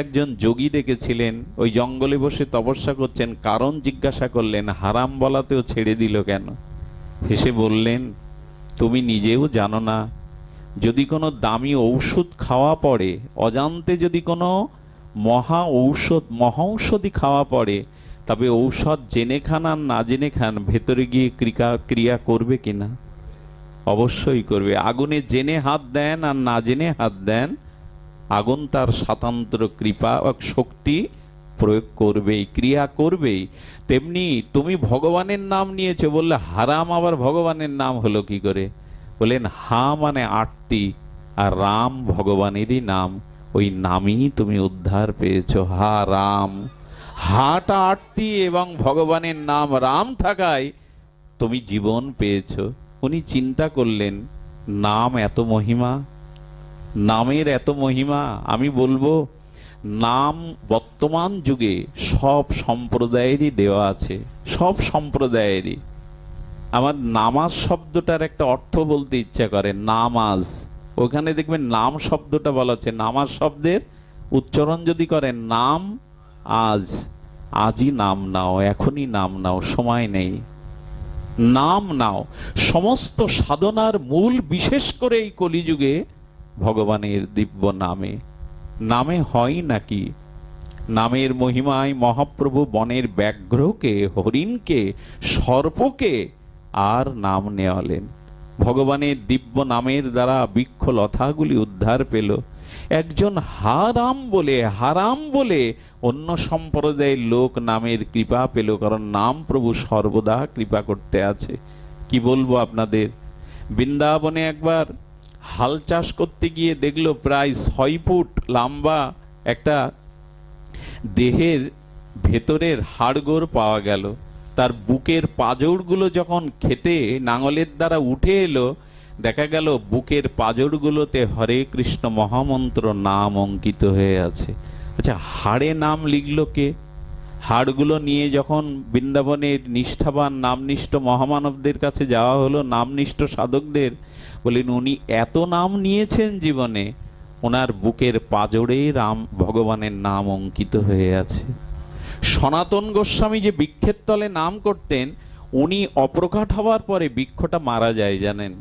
একজন যোগী দেখেছিলেন ওই জঙ্গলে বসে তপস্যা করছেন, কারণ জিজ্ঞাসা করলেন, হারাম বলাতেও ছেড়ে দিল কেন? হেসে বললেন, তুমি নিজেও জানো না, যদি কোনো দামি ঔষধ খাওয়া পড়ে, অজান্তে যদি কোনো মহা ঔষধ মহৌষধি খাওয়া পড়ে, তবে ঔষধ জেনে খান আর না জেনে খান, ভেতরে গিয়ে ক্রিয়া ক্রিয়া করবে কিনা অবশ্যই করবে, আগুনে জেনে হাত দেন আর না জেনে হাত দেন আগুন তার স্বাতন্ত্র কৃপা শক্তি প্রয়োগ করবেই, ক্রিয়া করবেই। তেমনি তুমি ভগবানের নাম নিয়েছো বললে হারাম, আবার ভগবানের নাম হলো কি করে? বললেন হা মানে আটতি আর রাম ভগবানেরই নাম। ওই নামই তুমি উদ্ধার পেয়েছ। হা রাম। হাটা আটতি এবং ভগবানের নাম রাম থাকায় তুমি জীবন পেয়েছ। উনি চিন্তা করলেন, নাম এত মহিমা নামের এত মহিমা, আমি বলব নাম বর্তমান যুগে সব সম্প্রদায়েরই দেওয়া আছে, সব সম্প্রদায়েরই। আমার নামাজ শব্দটার একটা অর্থ বলতে ইচ্ছা করে, নামাজ। ওখানে দেখবেন নাম শব্দটা বলা হচ্ছে, নামাজ শব্দের উচ্চারণ যদি করেন নাম আজ, আজই নাম নাও, এখনই নাম নাও, সময় নেই। নাম নাও, সমস্ত সাধনার মূল বিশেষ করে এই কলিযুগে ভগবানের দিব্য নামে। নামে হয় নাকি? নামের মহিমায় মহাপ্রভু বনের ব্যাঘ্রকে, হরিণকে, সর্পকে আর নাম নেওয়ালেন। ভগবানের দিব্য নামের দ্বারা বৃক্ষ লতাগুলি উদ্ধার পেল। একজন হারাম বলে হারাম বলে অন্য সম্প্রদায়ের লোক নামের কৃপা পেল, কারণ নাম প্রভু সর্বদা কৃপা করতে আছে। কি বলব আপনাদের? বৃন্দাবনে একবার হাল চাষ করতে গিয়ে দেখল প্রায় ছয় ফুট লম্বা একটা দেহের ভেতরের হাড়গোড় পাওয়া গেল। তার বুকের পাজরগুলো যখন খেতে নাঙলের দ্বারা উঠে এলো, দেখা গেল বুকের পাজরগুলোতে হরে কৃষ্ণ মহামন্ত্র নাম অঙ্কিত হয়ে আছে। আচ্ছা হাড়ে নাম লিখলো কে? হাড়গুলো নিয়ে যখন বৃন্দাবনের নিষ্ঠাবান, নামনিষ্ঠ মহামানবদের কাছে যাওয়া হলো, নামনিষ্ঠ সাধকদের বলেন, উনি এত নাম নিয়েছেন জীবনে, ওনার বুকের পাজরে রাম ভগবানের নাম অঙ্কিত হয়ে আছে। সনাতন গোস্বামী যে বৃক্ষের তলে নাম করতেন, উনি অপ্রকাট হওয়ার পরে বৃক্ষটা মারা যায়, জানেন?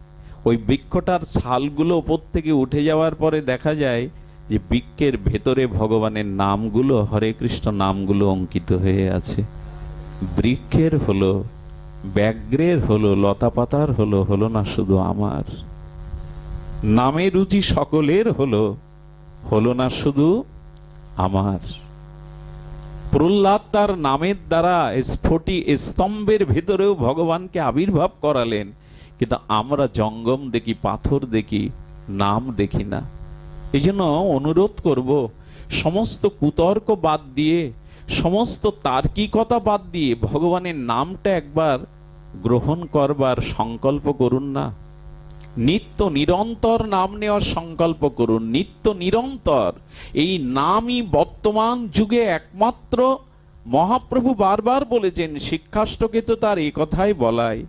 ওই বৃক্ষটার ছালগুলো ওপর থেকে উঠে যাওয়ার পরে দেখা যায় যে বৃক্ষের ভেতরে ভগবানের নামগুলো, হরে কৃষ্ণ নামগুলো অঙ্কিত হয়ে আছে। বৃক্ষের হলো, ব্যাঘ্রের হলো, লতাপাতার হলো হলো না শুধু আমার? নামে রুচি সকলের হলো হলো না শুধু আমার। প্রহ্লাদ তার নামের দ্বারা স্ফটি স্তম্ভের ভেতরেও ভগবানকে আবির্ভাব করালেন, কিন্তু আমরা জঙ্গম দেখি, পাথর দেখি, নাম দেখি না। এই জন্য অনুরোধ করব, সমস্ত কুতর্ক বাদ দিয়ে, সমস্ত তার্কিকতা বাদ দিয়ে ভগবানের নামটা একবার গ্রহণ করবার সংকল্প করুন না। নিত্য নিরন্তর নাম নেওয়ার সংকল্প করুন। নিত্য নিরন্তর। এই নামই বর্তমান যুগে একমাত্র মহাপ্রভু বারবার বলেছেন, শিক্ষাষ্টকে তো তার কথাই বলায়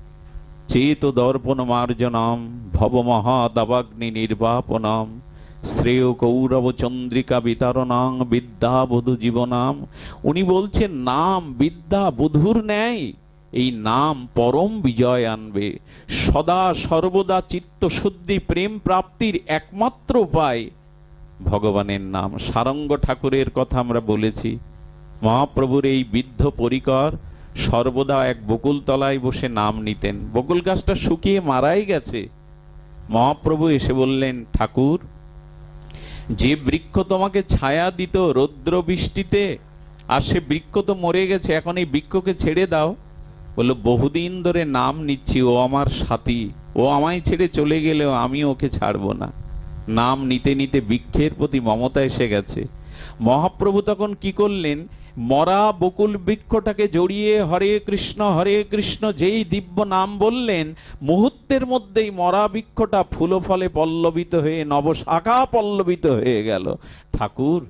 চেত দর্পণ মার্জনম, ভব মহাদাবাগ্নি নির্বাপনম, শ্রেয় কৌরব চন্দ্রিকা বিতারণাং বিদ্যা বধু জীবনাম। উনি বলছেন, নাম বিদ্যা বধুর ন্যায়। এই নাম পরম বিজয় আনবে সদা সর্বদা চিত্তশুদ্ধি, প্রেম প্রাপ্তির একমাত্র উপায়। ভগবানের নাম সারঙ্গ ঠাকুরের কথা আমরা বলেছি। মহাপ্রভুর এই বৃদ্ধ পরিকর সর্বদা এক বকুল তলায় বসে নাম নিতেন। বকুল গাছটা শুকিয়ে মারাই গেছে। মহাপ্রভু এসে বললেন, ঠাকুর, যে বৃক্ষ তোমাকে ছায়া দিত রৌদ্র বৃষ্টিতে আর সে বৃক্ষ তো মরে গেছে, এখন এই বৃক্ষকে ছেড়ে দাও। বলল, বহুদিন ধরে নাম নিচ্ছি, ও আমার সাথী। ও আমায় ছেড়ে চলে গেলেও আমি ওকে ছাড়বো না। নাম নিতে নিতে বৃক্ষের প্রতি মমতা এসে গেছে। মহাপ্রভু তখন কি করলেন, মরা বকুল বৃক্ষটাকে জড়িয়ে হরে কৃষ্ণ হরে কৃষ্ণ যেই দিব্য নাম বললেন, মুহূর্তের মধ্যেই মরা বৃক্ষটা ফুল ফলে পল্লবিত হয়ে নবশাখা পল্লবিত হয়ে গেল। ঠাকুর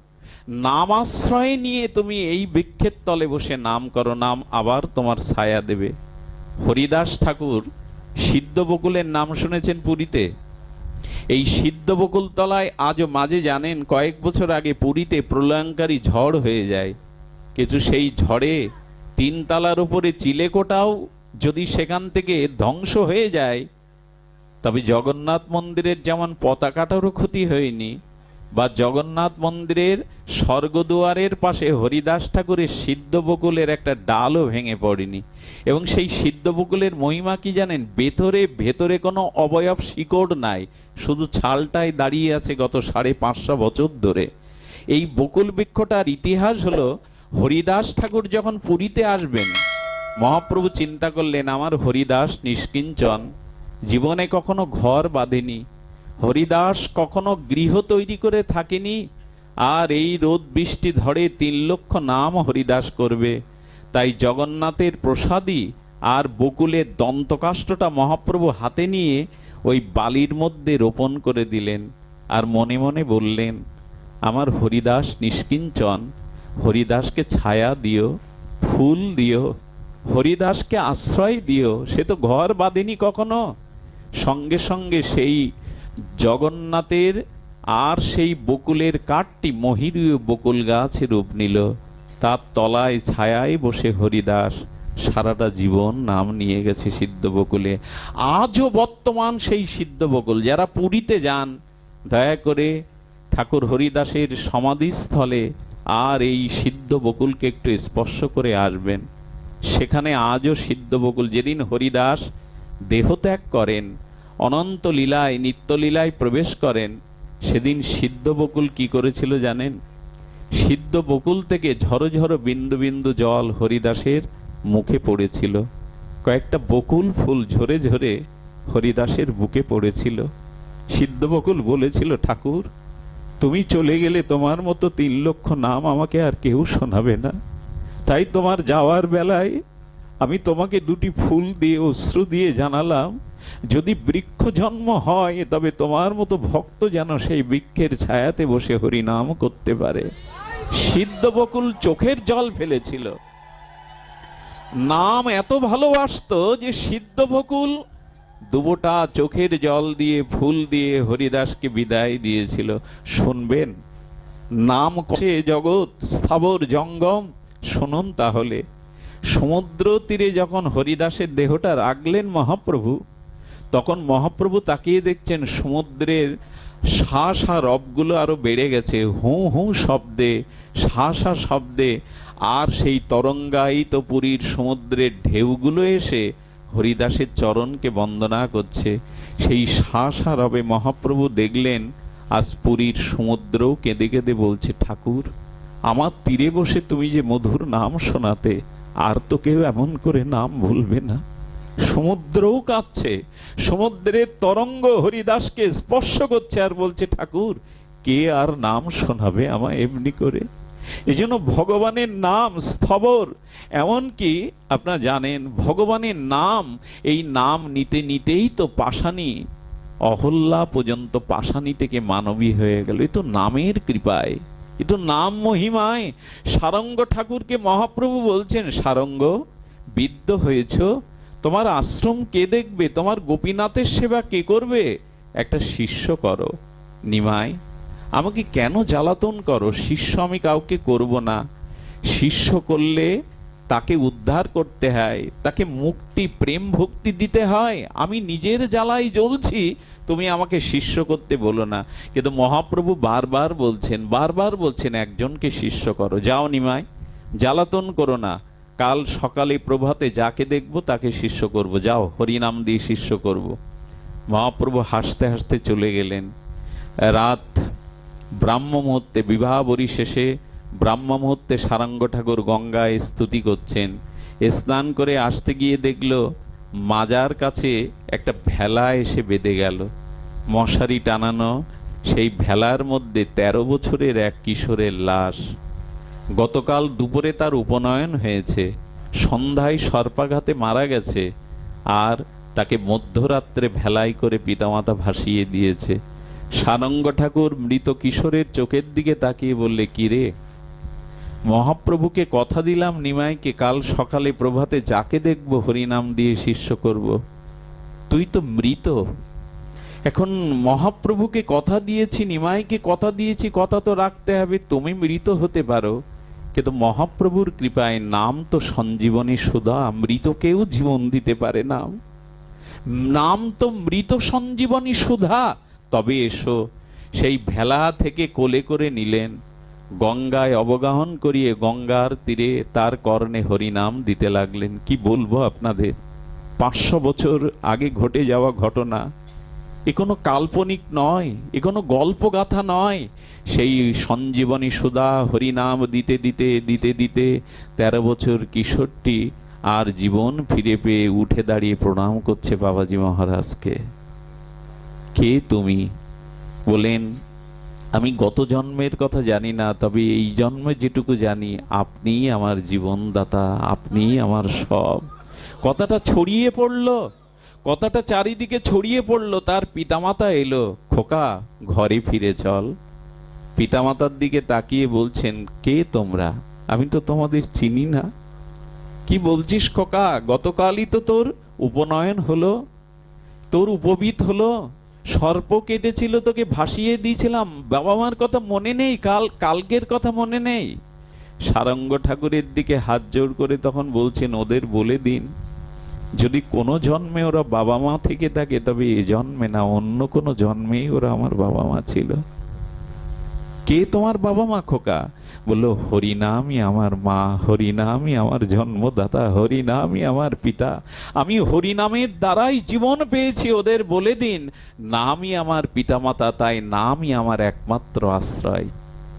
নামাশ্রয় নিয়ে তুমি এই বৃক্ষের তলে বসে নাম করো, নাম আবার তোমার ছায়া দেবে। হরিদাস ঠাকুর সিদ্ধ বকুলের নাম শুনেছেন পুরীতে? এই সিদ্ধ বকুল তলায় আজও মাঝে জানেন, কয়েক বছর আগে পুরীতে প্রলয়ঙ্কারী ঝড় হয়ে যায়। কিন্তু সেই ঝড়ে তিন তালার উপরে চিলেকোটাও যদি সেখান থেকে ধ্বংস হয়ে যায়, তবে জগন্নাথ মন্দিরের যেমন পতাকাটারও ক্ষতি হয়নি বা জগন্নাথ মন্দিরের স্বর্গদুয়ারের পাশে হরিদাস ঠাকুরের সিদ্ধ বকুলের একটা ডালও ভেঙে পড়েনি। এবং সেই সিদ্ধ বকুলের মহিমা কি জানেন? ভেতরে ভেতরে কোনো অবয়ব শিকড় নাই। শুধু ছালটাই দাঁড়িয়ে আছে গত সাড়ে পাঁচশো বছর ধরে। এই বকুল বৃক্ষটার ইতিহাস হলো, হরিদাস ঠাকুর যখন পুরীতে আসবেন, মহাপ্রভু চিন্তা করলেন, আমার হরিদাস নিষ্কিঞ্চন, জীবনে কখনো ঘর বাঁধেনি হরিদাস কখনো গৃহ তৈরি করে থাকেনি, আর এই রোদ বৃষ্টি ধরে তিন লক্ষ নাম হরিদাস করবে। তাই জগন্নাথের প্রসাদী আর বকুলের দন্তকাষ্টটা মহাপ্রভু হাতে নিয়ে ওই বালির মধ্যে রোপণ করে দিলেন আর মনে মনে বললেন, আমার হরিদাস নিষ্কিঞ্চন, হরিদাসকে ছায়া দিও, ফুল দিও, হরিদাসকে আশ্রয় দিও, সে তো ঘর বাঁধেনি কখনো? সঙ্গে সঙ্গে সেই জগন্নাথের আর সেই বকুলের কাঠটি মহিরীয় বকুল গাছে রূপ নিল। তার তলায় ছায়ায় বসে হরিদাস সারাটা জীবন নাম নিয়ে গেছে সিদ্ধ বকুলে। আজও বর্তমান সেই সিদ্ধ বকুল। যারা পুরীতে যান, দয়া করে ঠাকুর হরিদাসের সমাধিস্থলে আর এই সিদ্ধ বকুলকে একটু স্পর্শ করে আসবেন। সেখানে আজও সিদ্ধ বকুল। যেদিন হরিদাস দেহত্যাগ করেন অনন্ত লীলায় নিত্যলীলায় প্রবেশ করেন। সেদিন সিদ্ধ বকুল কি করেছিল জানেন? সিদ্ধ বকুল থেকে ঝরো ঝরো বিন্দু বিন্দু জল হরিদাসের মুখে পড়েছিল। কয়েকটা বকুল ফুল ঝরে ঝরে হরিদাসের বুকে পড়েছিল। সিদ্ধ বকুল বলেছিল, ঠাকুর, তুমি চলে গেলে তোমার মতো তিন লক্ষ নাম আমাকে আর কেউ শোনাবে না। তাই তোমার যাওয়ার বেলায় আমি তোমাকে দুটি ফুল দিয়ে, অশ্রু দিয়ে জানালাম যদি বৃক্ষ জন্ম হয়, তবে তোমার মতো ভক্ত যেন সেই বৃক্ষের ছায়াতে বসে হরিনাম করতে পারে। সিদ্ধ বকুল চোখের জল ফেলেছিল। নাম এত ভালোবাসতো যে সিদ্ধ বকুল দুবোটা চোখের জল দিয়ে, ফুল দিয়ে হরিদাসকে বিদায় দিয়েছিল। শুনবেন, নাম কষে জগৎ, স্থাবর জঙ্গম। শুনুন তাহলে, সমুদ্র তীরে যখন হরিদাসের দেহটা রাখলেন মহাপ্রভু তখন মহাপ্রভু তাকিয়ে দেখছেন সমুদ্রের শা শা রবগুলো আরও বেড়ে গেছে। হু হু শব্দে শা শা শব্দে, আর সেই তরঙ্গায়িত পুরীর সমুদ্রের ঢেউগুলো এসে হরিদাসের চরণকে বন্দনা করছে। সেই শা শা রবে মহাপ্রভু দেখলেন, আজ পুরীর সমুদ্রও কেঁদে কেঁদে বলছে, ঠাকুর, আমার তীরে বসে তুমি যে মধুর নাম শোনাতে, আর তো কেউ এমন করে নাম ভুলবে না। সমুদ্রও কাঁদছে সমুদ্রের তরঙ্গ হরিদাসকে স্পর্শ করছে আর বলছে, ঠাকুর, কে আর নাম শোনাবে আমায় এমনি করে? এই জন্য ভগবানের নাম স্থবর। এমনকি আপনারা জানেন, ভগবানের নাম, এই নাম নিতে নিতেই তো পাশানি, অহল্যা পর্যন্ত পাশানি থেকে মানবী হয়ে গেল। এ তো নামের কৃপায়, এ তো নাম মহিমায়। সারঙ্গ ঠাকুরকে মহাপ্রভু বলছেন, সারঙ্গ, বিদ্ধ হয়েছ তোমার আশ্রম কে দেখবে? তোমার গোপীনাথের সেবা কে করবে? একটা শিষ্য করো। নিমাই, আমাকে কেন জ্বালাতন করো? শিষ্য আমি কাউকে করব না। শিষ্য করলে তাকে উদ্ধার করতে হয়, তাকে মুক্তি, প্রেম, ভক্তি দিতে হয়। আমি নিজের জ্বালাই জ্বলছি, তুমি আমাকে শিষ্য করতে বলো না। কিন্তু মহাপ্রভু বারবার বলছেন বারবার বলছেন, একজনকে শিষ্য করো। যাও নিমাই, জ্বালাতন করো না। কাল সকালে প্রভাতে যাকে দেখব, তাকে শিষ্য করব। যাও, হরিনাম দিয়ে শিষ্য করব। মহাপ্রভু হাসতে হাসতে চলে গেলেন। রাত ব্রাহ্ম মুহূর্তে, বিবাহ বরি শেষে ব্রাহ্ম মুহূর্তে সারাঙ্গ ঠাকুর গঙ্গায় স্তুতি করছেন। স্নান করে আসতে গিয়ে দেখল, মাজার কাছে একটা ভেলা এসে বেঁধে গেল। মশারি টানানো সেই ভেলার মধ্যে ১৩ বছরের এক কিশোরের লাশ। গতকাল দুপুরে তার উপনয়ন হয়েছে। সন্ধ্যায় সর্পাঘাতে মারা গেছে আর তাকে মধ্যরাত্রে ভেলাই করে পিতামাতা ভাসিয়ে দিয়েছে। সারঙ্গ ঠাকুর মৃত কিশোরের চোখের দিকে তাকিয়ে বললে কিরে মহাপ্রভুকে কথা দিলাম নিমাইকে, কাল সকালে প্রভাতে যাকে দেখব হরিনাম দিয়ে শিষ্য করব। তুই তো মৃত। এখন মহাপ্রভুকে কথা দিয়েছি, নিমাইকে কথা দিয়েছি, কথা তো রাখতে হবে, তুমি মৃত হতে পারো। কিন্তু মহাপ্রভুর কৃপায় নাম তো সঞ্জীবনী সুধা মৃতকেও জীবন দিতে পারে নাম নাম তো মৃত সঞ্জীবনী সুধা। তবে এসো, সেই ভেলা থেকে কোলে করে নিলেন। গঙ্গায় অবগাহন করিয়ে গঙ্গার তীরে তার কর্ণে হরিনাম দিতে লাগলেন। কি বলব আপনাদের? পাঁচশো বছর আগে ঘটে যাওয়া ঘটনা। এ কোনো কাল্পনিক নয়, এ কোনো গল্পগাথা নয়। সেই সঞ্জীবনী সুধা হরিনাম দিতে দিতে দিতে দিতে তেরো বছর কিশোরটি আর জীবন ফিরে পেয়ে উঠে দাঁড়িয়ে প্রণাম করছে বাবাজি মহারাজকে। কে তুমি? বলেন, আমি গত জন্মের কথা জানি না, তবে এই জন্মে যেটুকু জানি, আপনিই আমার জীবনদাতা, আপনিই আমার সব। কথাটা ছড়িয়ে পড়ল। কথাটা চারিদিকে ছড়িয়ে পড়ল, তার পিতামাতা এলো, খোকা, ঘরে ফিরে চল। পিতামাতার দিকে তাকিয়ে বলছেন, কে তোমরা? আমি তো তোমাদের চিনি না। কি বলছিস খোকা? গতকালই তো তোর উপনয়ন হলো, তোর উপবিত হলো, সর্প কেটেছিল তোকে ভাসিয়ে দিয়েছিলাম। বাবা মার কথা মনে নেই, কাল, কালকের কথা মনে নেই। সারঙ্গ ঠাকুরের দিকে হাত জোর করে তখন বলছেন, ওদের বলে দিন। যদি কোনো জন্মে ওরা বাবা মা থেকে থাকে, তবে এ জন্মে না, অন্য কোনো জন্মেই ওরা আমার বাবা মা ছিল। কে তোমার বাবা মা খোকা? বলল হরিনামই আমার মা হরিনামই আমার জন্মদাতা হরিনামই আমার পিতা। আমি হরিনামের দ্বারাই জীবন পেয়েছি, ওদের বলে দিন। নামই আমার পিতামাতা, তাই নামই আমার একমাত্র আশ্রয়।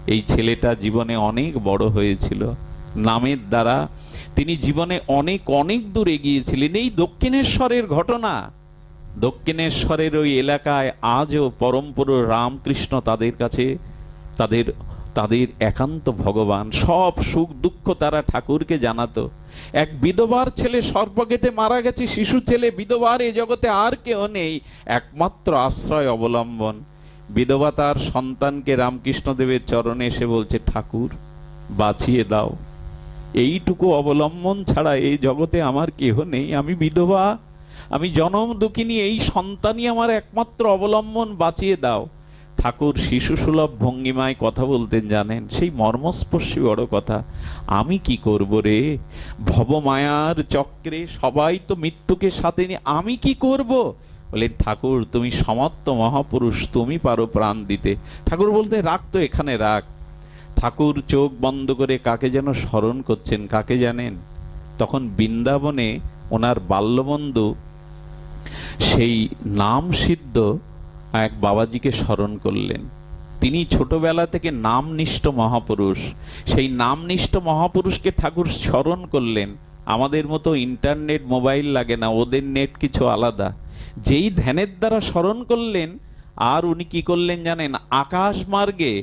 এই ছেলেটা জীবনে অনেক বড় হয়েছিল। নামের দ্বারা তিনি জীবনে অনেক অনেক দূর এগিয়েছিলেন। এই দক্ষিণেশ্বরের ঘটনা, দক্ষিণেশ্বরের ওই এলাকায় আজও পরমপুরুষ রামকৃষ্ণ তাদের কাছে, তাদের তাদের একান্ত ভগবান। সব সুখ দুঃখ তারা ঠাকুরকে জানাতো। এক বিধবার ছেলে সর্পকেটে মারা গেছে, শিশু ছেলে, বিধবার এ জগতে আর কেউ নেই, একমাত্র আশ্রয় অবলম্বন। বিধবা তার সন্তানকে রামকৃষ্ণদেবের চরণে এসে বলছে, ঠাকুর, বাঁচিয়ে দাও। এইটুকু অবলম্বন ছাড়া এই জগতে আমার কেহ নেই। আমি বিধবা, আমি জনম দুঃখিনী, এই সন্তানই আমার একমাত্র অবলম্বন, বাঁচিয়ে দাও। ঠাকুর শিশু সুলভ ভঙ্গিমায় কথা বলতেন জানেন, সেই মর্মস্পর্শী বড় কথা। আমি কি করব রে? ভবমায়ার চক্রে সবাই তো মৃত্যুকে সাথে নিয়ে, আমি কি করব? বলে ঠাকুর, তুমি সমর্থ মহাপুরুষ, তুমি পারো প্রাণ দিতে। ঠাকুর বলতে রাখ তো এখানে রাখ ঠাকুর চোখ বন্ধ করে কাকে যেন স্মরণ করছেন, কাকে জানেন? তখন বৃন্দাবনে ওনার বাল্যবন্ধু সেই নাম সিদ্ধ এক বাবাজিকে স্মরণ করলেন। তিনি ছোটবেলা থেকে নামনিষ্ঠ মহাপুরুষ। সেই নামনিষ্ঠ মহাপুরুষকে ঠাকুর স্মরণ করলেন। আমাদের মতো ইন্টারনেট, মোবাইল লাগে না, ওদের নেট কিছু আলাদা। যেই ধ্যানের দ্বারা স্মরণ করলেন, আর উনি কি করলেন জানেন? আকাশ মার্গে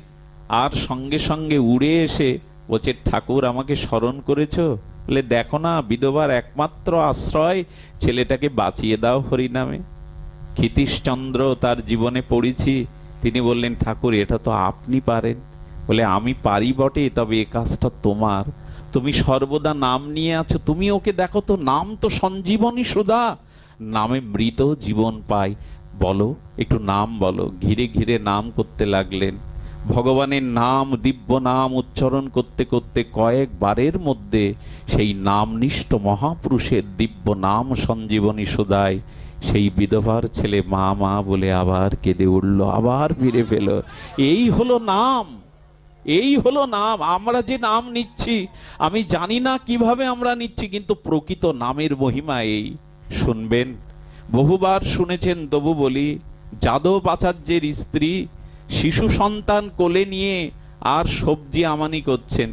আর সঙ্গে সঙ্গে উড়ে এসে বলছে, ঠাকুর, আমাকে স্মরণ করেছ? বলে, দেখো না, বিধবার একমাত্র আশ্রয়, ছেলেটাকে বাঁচিয়ে দাও হরিনামে। ক্ষিতীশচন্দ্র তার জীবনে পড়েছি। তিনি বললেন, ঠাকুর, এটা তো আপনি পারেন। বলে, আমি পারি বটে, তবে এ কাজটা তোমার। তুমি সর্বদা নাম নিয়ে আছো, তুমি ওকে দেখো তো, নাম তো সঞ্জীবনী সুধা। নামে মৃত জীবন পায় বলো, একটু নাম বলো। ঘিরে ঘিরে নাম করতে লাগলেন। ভগবানের নাম, দিব্য নাম উচ্চারণ করতে করতে কয়েকবারের মধ্যে সেই নামনিষ্ঠ মহাপুরুষের দিব্য নাম সঞ্জীবনী সুদায় সেই বিধবার ছেলে মা মা বলে আবার কেঁদে উঠল, আবার ফিরে পেল। এই হলো নাম, এই হলো নাম, আমরা যে নাম নিচ্ছি, আমি জানি না কীভাবে আমরা নিচ্ছি, কিন্তু প্রকৃত নামের মহিমা এই। শুনবেন, বহুবার শুনেছেন, তবু বলি, যাদব আচার্যের স্ত্রী শিশু সন্তান কোলে নিয়ে আর সবজি আমানি করছেন।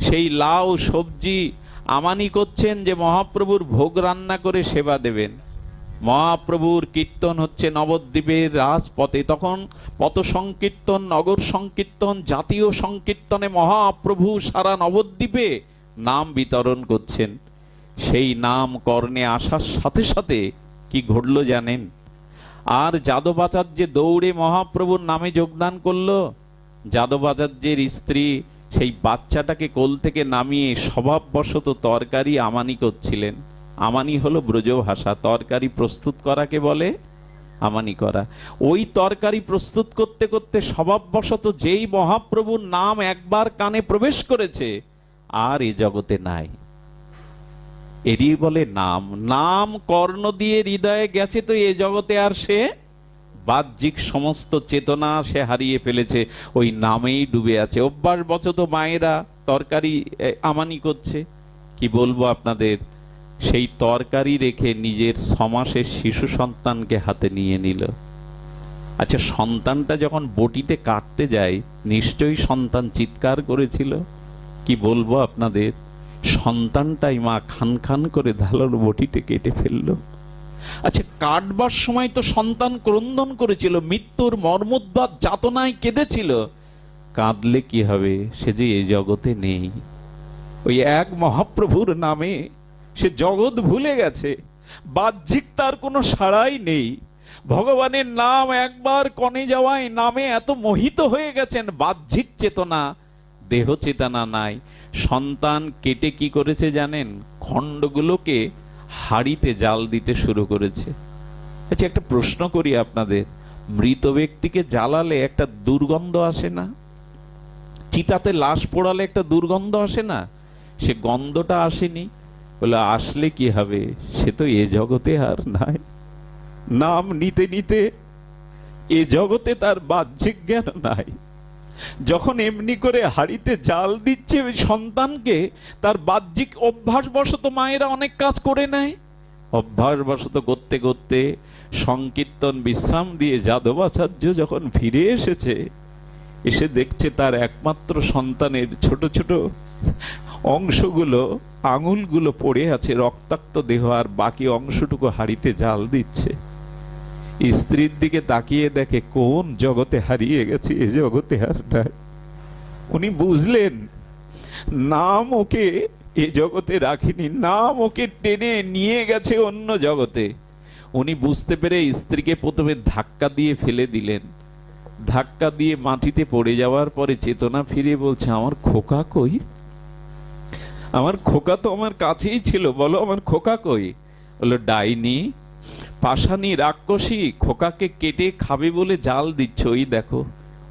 সেই লাউ সবজি আমানি করছেন যে মহাপ্রভুর ভোগ রান্না করে সেবা দেবেন। মহাপ্রভুর কীর্তন হচ্ছে নবদ্বীপের রাজপথে। তখন পথ সংকীর্তন নগর সংকীর্তন, জাতীয় সংকীর্তনে মহাপ্রভু সারা নবদ্বীপে নাম বিতরণ করছেন। সেই নাম কর্ণে আসার সাথে সাথে কি ঘটল জানেন? আর যাদবাচার্য দৌড়ে মহাপ্রভুর নামে যোগদান করল যাদবাচার্যের স্ত্রী সেই বাচ্চাটাকে কোল থেকে নামিয়ে স্বভাববশত তরকারি আমানি করছিলেন। আমানি হলো ব্রজ ভাষা, তরকারি প্রস্তুত করাকে বলে আমানি করা। ওই তরকারি প্রস্তুত করতে করতে স্বভাববশত যেই মহাপ্রভুর নাম একবার কানে প্রবেশ করেছে, আর এ জগতে নাই। এরই বলে নাম। নাম কর্ণ দিয়ে হৃদয়ে গেছে তো এ জগতে আর সে? বাহ্যিক সমস্ত চেতনা সে হারিয়ে ফেলেছে, ওই নামেই ডুবে আছে। অভ্যাস বচত মায়েরা তরকারি আমানি করছে। কি বলব আপনাদের? সেই তরকারি রেখে নিজের ছমাসের শিশু সন্তানকে হাতে নিয়ে নিল। আচ্ছা সন্তানটা যখন বটিতে কাটতে যায়, নিশ্চয়ই সন্তান চিৎকার করেছিল? কি বলব আপনাদের? সন্তানটাই মা খান খান করে ধালোর বটিতে কেটে ফেলল। আচ্ছা কাটবার সময় তো সন্তান ক্রন্দন করেছিল, মৃত্যুর মর্মোদ্বাদ যাতনায় কেঁদেছিল। কাঁদলে কি হবে? সে যে এই জগতে নেই। ওই এক মহাপ্রভুর নামে সে জগৎ ভুলে গেছে। বাহ্যিক তার কোনো সাড়াই নেই। ভগবানের নাম একবার কনে যাওয়ায় নামে এত মোহিত হয়ে গেছেন বাহ্যিক চেতনা। দেহ চেতনা নাই। সন্তান কেটে কি করেছে জানেন? খণ্ডগুলোকে হাড়িতে জাল দিতে শুরু করেছে। আচ্ছা একটা প্রশ্ন করি আপনাদের। মৃত ব্যক্তিকে জ্বালালে একটা দুর্গন্ধ আসে না? চিতাতে লাশ পোড়ালে একটা দুর্গন্ধ আসে না? সে গন্ধটা আসেনি। বলে, আসলে কি হবে? সে তো এ জগতে আর নাই। নাম নিতে নিতে এ জগতে তার বাহ্যিক জ্ঞান নাই। যখন এমনি করে হাড়িতে জাল দিচ্ছে সন্তানকে, তার বাহ্যিক অভ্যাসবশত মায়েরা অনেক কাজ করে নেয়। অভ্যাসবশত করতে করতে সংকীর্তন বিশ্রাম দিয়ে যাদবাচার্য যখন ফিরে এসেছে, এসে দেখছে তার একমাত্র সন্তানের ছোট ছোট অংশগুলো, আঙুলগুলো পড়ে আছে, রক্তাক্ত দেহ, আর বাকি অংশটুকু হাড়িতে জাল দিচ্ছে। স্ত্রীর দিকে তাকিয়ে দেখে কোন জগতে হারিয়ে গেছে এ জগতে আর নাই। উনি বুঝলেন, নাম ওকে এ জগতে রাখিনি, নাম ওকে টেনে নিয়ে গেছে অন্য জগতে। উনি বুঝতে পেরে স্ত্রীকে প্রথমে ধাক্কা দিয়ে ফেলে দিলেন। ধাক্কা দিয়ে মাটিতে পড়ে যাওয়ার পরে চেতনা ফিরে বলছে, আমার খোকা কই? আমার খোকা তো আমার কাছেই ছিল, বলো আমার খোকা কই? বলল, ডাইনি পাশানি রাক্ষসী খোকাকে কেটে খাবে বলে জাল দিচ্ছ ওই দেখো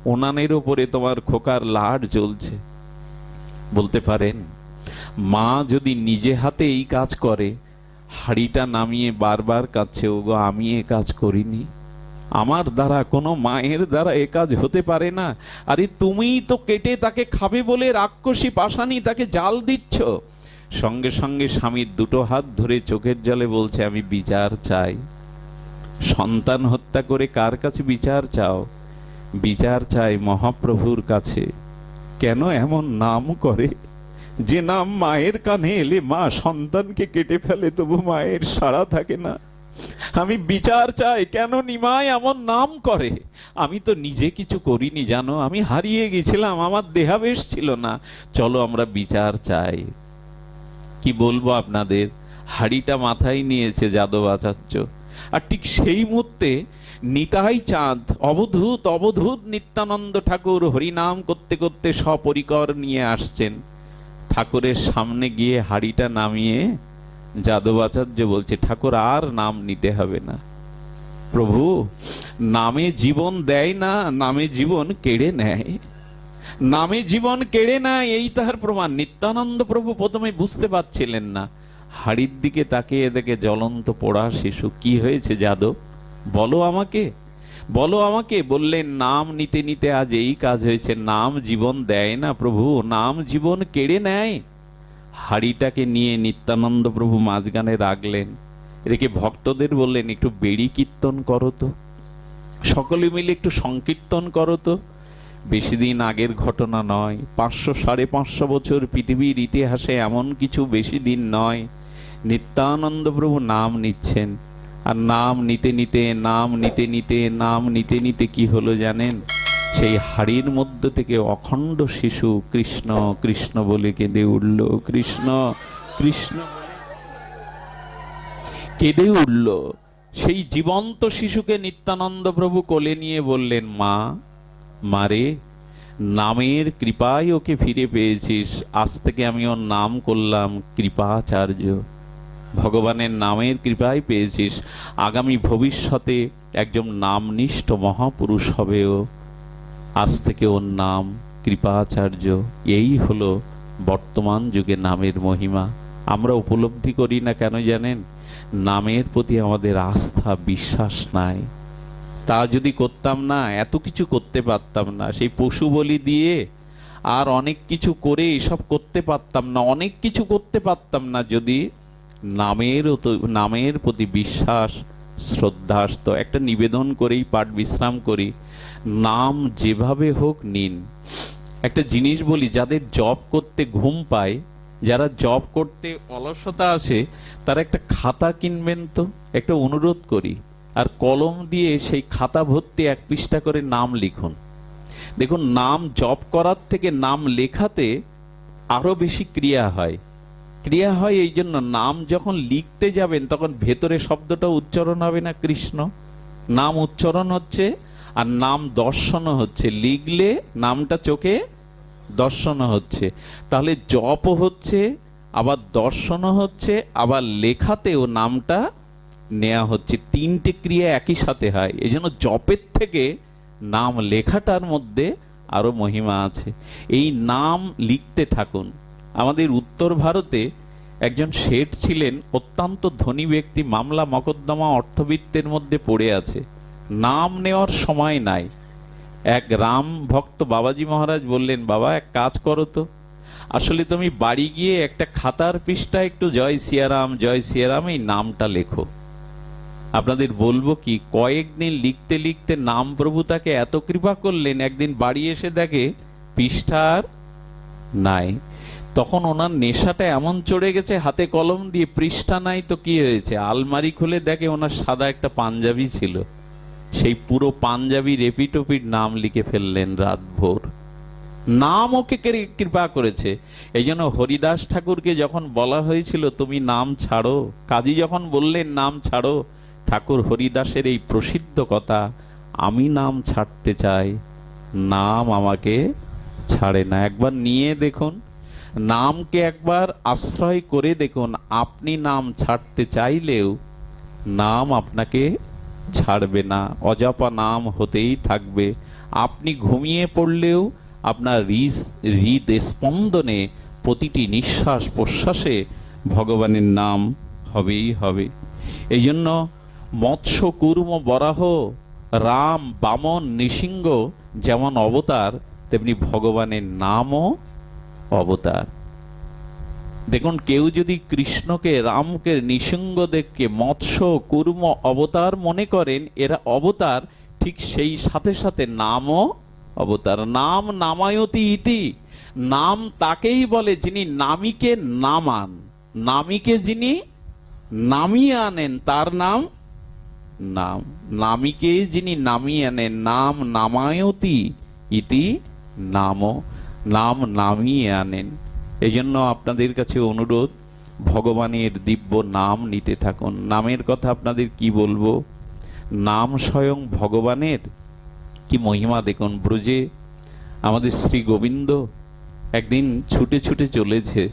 ওনানের ওপরে তোমার খোকার লাট জ্বলছে। বলতে পারেন, মা যদি নিজে হাতে এই কাজ করে, হাড়িটা নামিয়ে বারবার কাঁদছে, ওগো, আমি এ কাজ করিনি। আমার দ্বারা, কোনো মায়ের দ্বারা এ কাজ হতে পারে না। আরে, তুমিই তো কেটে তাকে খাবে বলে রাক্ষসী পাশানি তাকে জাল দিচ্ছ। সঙ্গে সঙ্গে স্বামীর দুটো হাত ধরে চোখের জলে বলছে, আমি বিচার চাই। সন্তান হত্যা করে কার কাছে বিচার চাও? বিচার চাই মহাপ্রভুর কাছে। কেন এমন নাম করে? যে নাম মায়ের কানে এলে মা সন্তানকে কেটে ফেলে, তবু মায়ের সাড়া থাকে না। আমি বিচার চাই, কেন নিমায় এমন নাম করে? আমি তো নিজে কিছু করিনি, জানো? আমি হারিয়ে গেছিলাম, আমার দেহাবেশ ছিল না। চলো আমরা বিচার চাই। কি বলব আপনাদের? হাড়িটা মাথায় নিয়েছে যাদব আচার্য আর ঠিক সেই মুহূর্তে নিতাই চাঁদ, অবধূত অবধূত নিত্যানন্দ ঠাকুর হরিনাম করতে করতে সপরিকর নিয়ে আসছেন। ঠাকুরের সামনে গিয়ে হাড়িটা নামিয়ে যাদব আচার্য বলছে, ঠাকুর, আর নাম নিতে হবে না। প্রভু, নামে জীবন দেয় না, নামে জীবন কেড়ে নেয়। নামে জীবন কেড়ে নেয় এই তাহার প্রমাণ। নিত্যানন্দ প্রভু প্রথমে বুঝতে পারছিলেন না। হাড়ির দিকে তাকিয়ে দেখে জ্বলন্ত পোড়া শিশু, কি হয়েছে যাদব? বলো আমাকে। বলো আমাকে। বললেন, নাম নিতে নিতে আজ এই কাজ হয়েছে। নাম জীবন দেয় না প্রভু, নাম জীবন কেড়ে নেয়। হাড়িটাকে নিয়ে নিত্যানন্দ প্রভু মাঝখানে রাখলেন রেখে ভক্তদের বললেন, একটু বেড়ি কীর্তন করো তো। সকলে মিলে একটু সংকীর্তন করো তো। বেশি দিন আগের ঘটনা নয়। পাঁচশো, সাড়ে পাঁচশো বছর পৃথিবীর ইতিহাসে এমন কিছু বেশি দিন নয়। নিত্যানন্দ প্রভু নাম নিচ্ছেন। আর নাম নিতে নিতে, নাম নিতে নিতে, নাম নিতে নিতে কি হলো জানেন? সেই হাড়ির মধ্য থেকে অখণ্ড শিশু কৃষ্ণ কৃষ্ণ বলে কেঁদে উঠল, কৃষ্ণ কৃষ্ণ কেঁদে উঠল। সেই জীবন্ত শিশুকে নিত্যানন্দ প্রভু কোলে নিয়ে বললেন, মা মারে, নামের কৃপায় ওকে ফিরে পেয়েছিস। আজ থেকে আমি ওর নাম করলাম কৃপাচার্য। ভগবানের নামের কৃপায় পেয়েছিস। আগামী ভবিষ্যতে একজন নামনিষ্ঠ মহাপুরুষ হবেও। আজ থেকে ওর নাম কৃপাচার্য। এই হলো বর্তমান যুগে নামের মহিমা। আমরা উপলব্ধি করি না কেন জানেন? নামের প্রতি আমাদের আস্থা, বিশ্বাস নাই। তা যদি করতাম না, এত কিছু করতে পারতাম না। সেই পশু বলি দিয়ে আর অনেক কিছু করে এসব করতে পারতাম না, অনেক কিছু করতে পারতাম না যদি নামের নামের প্রতি বিশ্বাস, শ্রদ্ধা আসতো। একটা নিবেদন করেই পাঠ বিশ্রাম করি, নাম যেভাবে হোক নিন। একটা জিনিস বলি, যাদের জব করতে ঘুম পায়, যারা জব করতে অলসতা আছে তারা একটা খাতা কিনবেন তো? একটা অনুরোধ করি। আর কলম দিয়ে সেই খাতা ভর্তি এক পৃষ্ঠা করে নাম লিখুন। দেখুন, নাম জপ করার থেকে নাম লেখাতে আরও বেশি ক্রিয়া হয়। ক্রিয়া হয় এই জন্য নাম যখন লিখতে যাবেন, তখন ভেতরে শব্দটা উচ্চারণ হবে না কৃষ্ণ। নাম উচ্চারণ হচ্ছে আর নাম দর্শনও হচ্ছে। লিখলে নামটা চোখে দর্শনও হচ্ছে। তাহলে জপও হচ্ছে, আবার দর্শনও হচ্ছে, আবার লেখাতেও নামটা নেওয়া হচ্ছে, তিনটে ক্রিয়া একই সাথে হয়। এই জন্য জপের থেকে নাম লেখাটার মধ্যে আরও মহিমা আছে। এই নাম লিখতে থাকুন। আমাদের উত্তর ভারতে একজন শেঠ ছিলেন, অত্যন্ত ধনী ব্যক্তি, মামলা মকদ্দমা অর্থবিত্তের মধ্যে পড়ে আছে। নাম নেওয়ার সময় নাই। এক রাম ভক্ত বাবাজি মহারাজ বললেন, বাবা, এক কাজ করো তো। আসলে তুমি বাড়ি গিয়ে একটা খাতার পৃষ্ঠা একটু জয় সিয়ারাম জয় সিয়ারাম এই নামটা লেখো। আপনাদের বলব কি কয়েকদিন লিখতে লিখতে নাম প্রভু তাকে এত কৃপা করলেন, একদিন বাড়ি এসে দেখে পৃষ্ঠার নাই। তখন ওনার নেশাটা এমন চড়ে গেছে, হাতে কলম দিয়ে পৃষ্ঠা নাই তো কি হয়েছে? আলমারি খুলে দেখে ওনার সাদা একটা পাঞ্জাবি ছিল। সেই পুরো পাঞ্জাবি রেপিটোপির নাম লিখে ফেললেন রাতভোর। নাম ওকে কৃপা করেছে। এই জন্য হরিদাস ঠাকুরকে যখন বলা হয়েছিল, তুমি নাম ছাড়ো। কাজী যখন বললেন, নাম ছাড়ো ঠাকুর হরিদাসের এই প্রসিদ্ধ কথা, আমি নাম ছাড়তে চাই, নাম আমাকে ছাড়ে না। একবার নিয়ে দেখুন, নামকে একবার আশ্রয় করে দেখুন, আপনি নাম ছাড়তে চাইলেও নাম আপনাকে ছাড়বে না, অজাপা নাম হতেই থাকবে। আপনি ঘুমিয়ে পড়লেও আপনার হৃদ- স্পন্দনে প্রতিটি নিঃশ্বাস প্রশ্বাসে ভগবানের নাম হবেই হবে। এই জন্য মৎস্য কুর্ম বরাহ, রাম, বামন, নৃসিংহ যেমন অবতার, তেমনি ভগবানের নামও অবতার। দেখুন, কেউ যদি কৃষ্ণকে, রামকে নৃসিংহদেবকে মৎস্য কুর্ম অবতার মনে করেন, এরা অবতার, ঠিক সেই সাথে সাথে নামও অবতার। নাম নামায়তি ইতি, নাম তাকেই বলে যিনি নামিকে নামান। নামিকে যিনি নামিয়ে আনেন, তার নাম নাম, নামিকে যিনি নামিয়ে আনেন নাম নামায়তি ইতি নাম নাম নামিয়ে আনেন। এই জন্য আপনাদের কাছে অনুরোধ, ভগবানের দিব্য নাম নিতে থাকুন। নামের কথা আপনাদের কি বলব? নাম স্বয়ং ভগবানের? কি মহিমা দেখুন ব্রজে। আমাদের শ্রী গোবিন্দ একদিন ছুটে ছুটে চলেছে।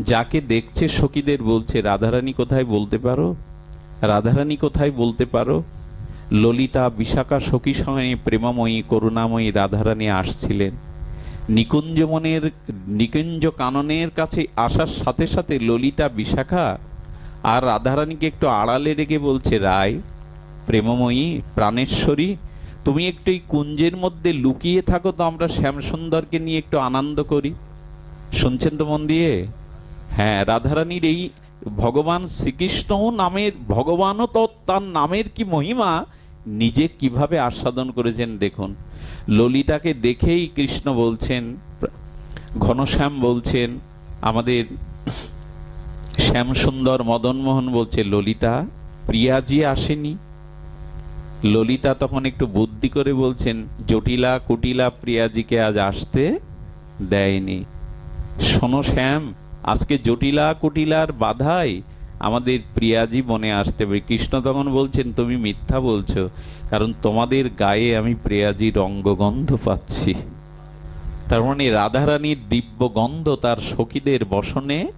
যাকে দেখছে সখীদের বলছে, রাধারানী কোথায় বলতে পারো? রাধারানী কোথায় বলতে পারো? ললিতা, বিশাখা সখী সঙ্গে প্রেমাময়ী, করুণাময়ী রাধারানী আসছিলেন। নিকুঞ্জমনের নিকুঞ্জ কাননের কাছে আসার সাথে সাথে ললিতা, বিশাখা আর রাধারানীকে একটু আড়ালে রেখে বলছে, রায়, প্রেমময়ী, প্রাণেশ্বরী, তুমি একটু এই কুঞ্জের মধ্যে লুকিয়ে থাকো তো আমরা শ্যামসুন্দরকে নিয়ে একটু আনন্দ করি। শুনছেন তো মন দিয়ে? হ্যাঁ রাধারানীর এই ভগবান শ্রীকৃষ্ণ নামের ভগবানও তো তার নামের কি মহিমা? নিজে কীভাবে আস্বাদন করেছেন দেখুন। ললিতাকে দেখেই কৃষ্ণ বলছেন, ঘনশ্যাম বলছেন, আমাদের শ্যামসুন্দর মদনমোহন বলছে, ললিতা, প্রিয়াজি আসেনি? ললিতা তখন একটু বুদ্ধি করে বলছেন, জটিলা কুটিলা প্রিয়াজিকে আজ আসতে দেয়নি। শোনো শ্যাম আজকে জটিলা কুটিলার বাধায় আমাদের প্রিয়াজি মনে আসতে পারে কৃষ্ণ তখন বলছেন, তুমি মিথ্যা বলছো, কারণ তোমাদের গায়ে আমি প্রিয়াজির অঙ্গগন্ধ পাচ্ছি। তার মানে রাধারানীর দিব্য গন্ধ তার সখীদের বসনে,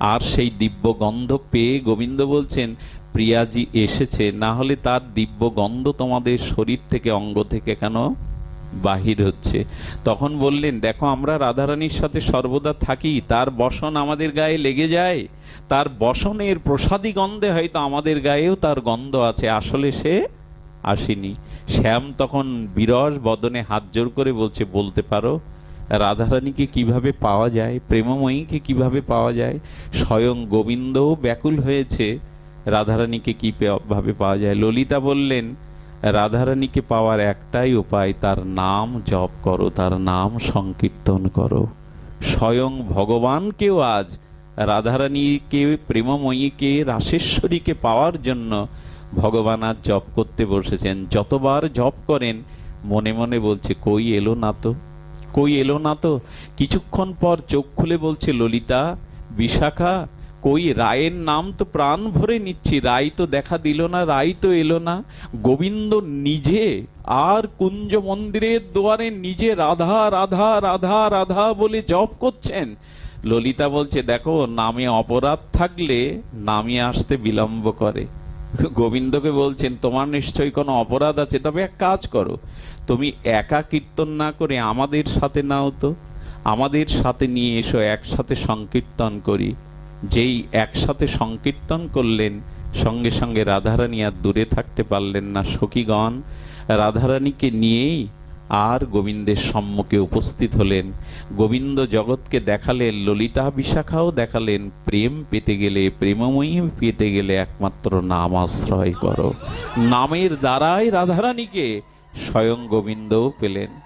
আর সেই দিব্য গন্ধ পেয়ে গোবিন্দ বলছেন, প্রিয়াজি এসেছে, না হলে তার দিব্য গন্ধ তোমাদের শরীর থেকে, অঙ্গ থেকে কেন বাহির হচ্ছে। তখন বললেন, দেখো, আমরা রাধারানীর সাথে সর্বদা থাকি, তার বসন আমাদের গায়ে লেগে যায়। তার বসনের প্রসাদী গন্ধে হয়তো আমাদের গায়েও তার গন্ধ আছে। আসলে সে আসেনি। শ্যাম তখন বিরস বদনে হাত জোর করে বলছে, বলতে পারো, রাধারানীকে কীভাবে পাওয়া যায়, প্রেমময়ীকে কীভাবে পাওয়া যায়? স্বয়ং গোবিন্দও ব্যাকুল হয়েছে। রাধারানীকে কীভাবে পাওয়া যায়? ললিতা বললেন রাধারানীকে পাওয়ার একটাই উপায়, তার নাম জপ করো, তার নাম সংকীর্তন করো। স্বয়ং ভগবানকেও আজ রাধারানীকে, প্রেমময়ীকে, রাসেশ্বরীকে পাওয়ার জন্য ভগবান আজ জপ করতে বসেছেন। যতবার জপ করেন, মনে মনে বলছে, কই এলো না তো? কই এলো না তো? কিছুক্ষণ পর চোখ খুলে বলছে, ললিতা, বিশাখা কই, রায়ের নাম তো প্রাণ ভরে নিচ্ছি, রায় তো দেখা দিল না, রায় তো এলো না। গোবিন্দ নিজে আর কুঞ্জ মন্দিরের দুয়ারে নিজে রাধা রাধা রাধা রাধা বলে জপ করছেন। ললিতা বলছে, দেখো, নামে অপরাধ থাকলে নামে আসতে বিলম্ব করে। গোবিন্দকে বলছেন, তোমার নিশ্চয়ই কোনো অপরাধ আছে, তবে এক কাজ করো। তুমি একা কীর্তন না করে আমাদের সাথে নাও তো। আমাদের সাথে নিয়ে এসো, একসাথে সংকীর্তন করি। যেই একসাথে সংকীর্তন করলেন, সঙ্গে সঙ্গে রাধারানী আর দূরে থাকতে পারলেন না সখীগণ। রাধারানীকে নিয়েই আর গোবিন্দের সম্মুখে উপস্থিত হলেন। গোবিন্দ জগৎকে দেখালেন, ললিতা বিশাখাও দেখালেন, প্রেম পেতে গেলে, প্রেমময়ী পেতে গেলে একমাত্র নাম আশ্রয় করো। নামের দ্বারাই রাধারানীকে স্বয়ং গোবিন্দও পেলেন।